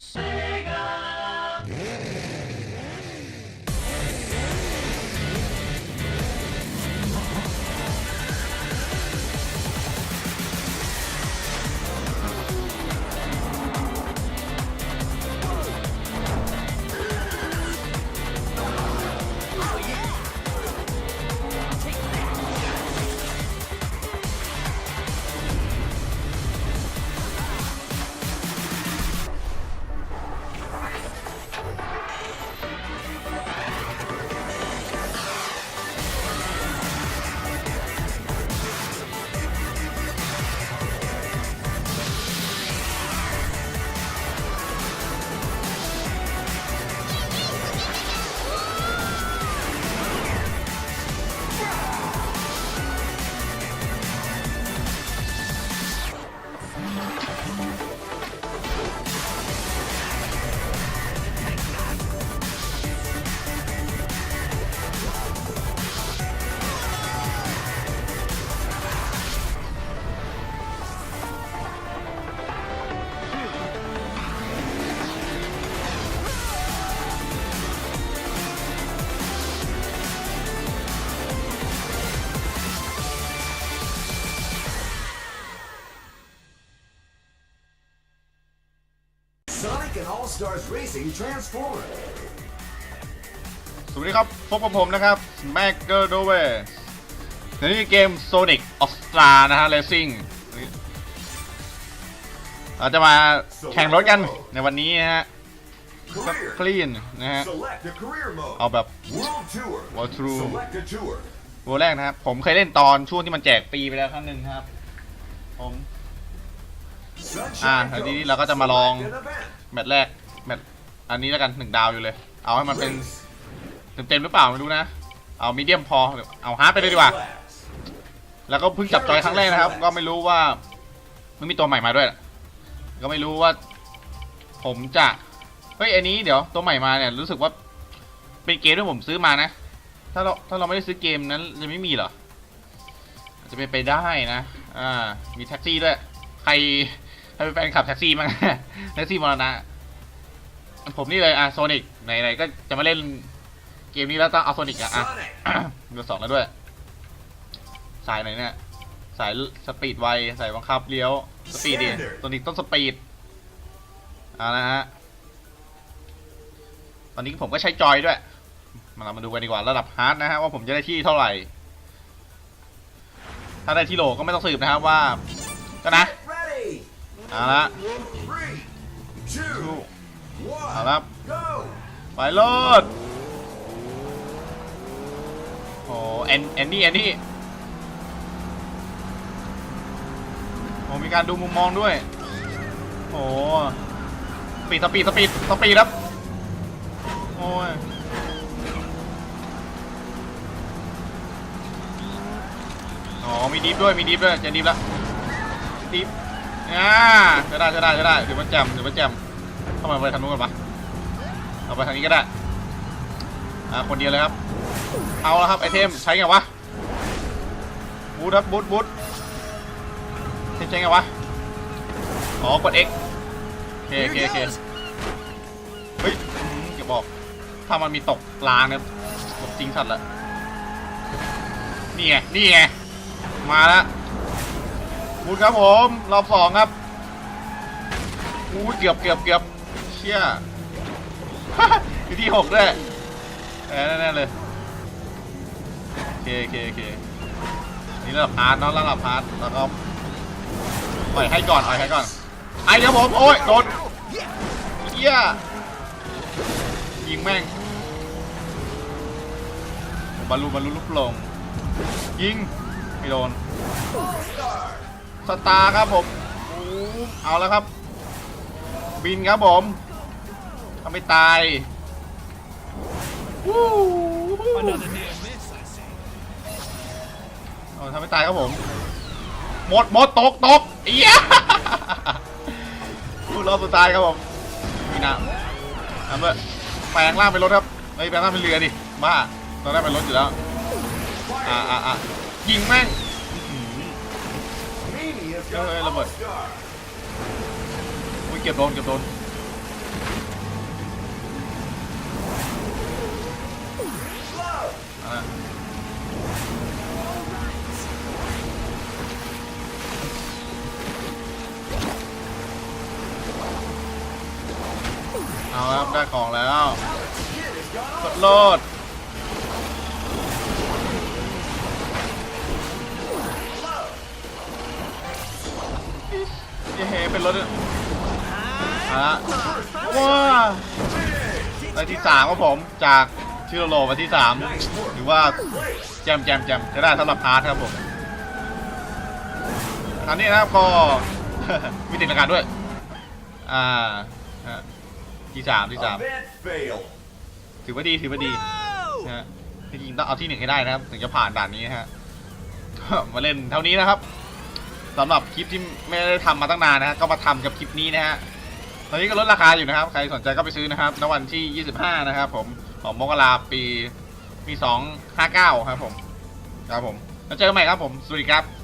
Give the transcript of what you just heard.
Sonic and All Stars Racing Transformer. สวัสดีครับ พบกับผมนะครับแม็กเกอร์โดเวในนี้เกม Sonic o s t r a นะฮะ Racing เราจะมาแข่งรถกันในวันนี้นะฮะก็ Career. คลีนนะฮะ Select a career mode. เอาแบบ World Tour. World Tour. Select a tour. โวแรกนะครับ ผมเคยเล่นตอนช่วงที่มันแจกฟรีไปแล้วครั้งหนึ่งครับ ผม Sunshine อ่าทีนี้เราก็จะมาลองแมตช์แรกแมตช์อันนี้แล้วกันหนึ่งดาวอยู่เลย เอาให้มันเป็นเต็มๆหรือเปล่าไม่รู้นะ เอามีเดียมพอเอาฮาร์ดไปเลยดีกว่า แล้วก็เพิ่งจับจอยครั้งแรกนะครับ ก็ไม่รู้ว่ามันมีตัวใหม่มาด้วย ก็ไม่รู้ว่า ผมจะเฮ้ยอันนี้เดี๋ยวตัวใหม่มาเนี่ยรู้สึกว่าเป็นเกมที่ผมซื้อมานะ ถ้าเราถ้าเราไม่ได้ซื้อเกมนั้นจะไม่มีเหรออาจจะเป็นไปได้นะ อ่า มีแท็กซี่ด้วย ใคร ใครเป็นแฟนขับแท็กซี่มั้งแท็กซี่มรณะ ผมนี่เลยอะโซนิกไหนๆก็จะมาเล่นเกมนี้แล้วต้องเอาโซนิกอะอะ Sonic. เบอร์สองแล้วด้วย สายไหนเนี่ย สายสปีดไวสายบังคับเลี้ยว สปีดดิ Standard ตัวนี้ต้องสปีดเอาละฮะตอนนี้ผมก็ใช้จอยด้วย มาเรามาดูกันดีกว่าระดับฮาร์ดนะฮะว่าผมจะได้ที่เท่าไหร่ ถ้าได้ที่โหลก็ไม่ต้องสืบนะครับว่า ก็นะ Get ready. เอาละเอาละไปโลดโอ้แอนแอนนี่แอนนี่โอ้มีการดูมุมมองด้วยโอ้สปีดสปีดสปีดสปีดครับโอ้ยอ๋อมีดิฟด้วยมีดิฟด้วยจอดิฟแล้วดิฟ อ่าจะได้จะได้จะได้เดี๋ยวมันแจมเดี๋ยวมันแจมเข้ามาไปทางนู้นกันปะเอาไปทางนี้ก็ได้อ่าคนเดียวเลยครับ เอาแล้วครับไอเทมใช้ไงวะบูทครับบูทบูทเทมใช้ไงวะอ๋อกด X โอเคโอเคโอเคเฮ้ยอืมอย่าบอก ถ้ามันมีตกลางเนี่ยตกจริงสัตว์ละนี่ไงนี่ไงมาแล้ว บูทครับผมรอบสองครับอู้เกือบเกือบเกือบเชี่ยอยู่ที่หกด้วยแน่แน่ๆเลยโอเคโอเคโอเคนี่ระดับพาร์ทเนาะระดับพาร์ทแล้วก็ปล่อยให้ก่อนปล่อยให้ก่อนไอ้เดี๋ยวผมโอ้ยโดนเหี้ยยิงแม่งบอลลูนบอลลูนลูกโป่งยิงไม่โดน สตาร์ครับผมเอาแล้วครับ บินครับผมทำไม่ตายวู้เอาทำไม่ตายครับผมหมดหมดตกตกเอี้ยพูรอบสุดท้ายครับผมนี่นะทำเลยแปลงร่างเป็นรถครับไม่แปลงร่างเป็นเรือดิบ้าตอนแรกเป็นรถอยู่แล้วอ่าอ่าอ่ายิงแม่ง เฮ้ยระเบิดอุ้ยเก็บโดนเก็บโดนเอาครับได้ของแล้วกดโลด เย้เป็นรถด้วยเอาละว้าได้ที่สามครับผมจากชิโรโรมาที่สามถือว่าแจมแจมแจมจะได้สำหรับพาร์ทครับผมคราวนี้นะครับก็มีติดรายการด้วย อ่าฮะที่สามที่สาม Event fail. ถือว่าดีถือว่าดีนะฮะจริงๆต้องเอาที่หนึ่งให้ได้นะครับ ถึงจะผ่านด่านนี้นะฮะก็มาเล่นเท่านี้นะครับ สำหรับคลิปที่ไม่ได้ทำมาตั้งนานนะฮะก็มาทำกับคลิปนี้นะฮะตอนนี้ก็ลดราคาอยู่นะครับ ใครสนใจก็ไปซื้อนะครับณวันที่ 25 นะครับ ผมของมกราปีปี 259 ครับผมครับผมแล้วเจอกันใหม่ครับผม สวัสดีครับ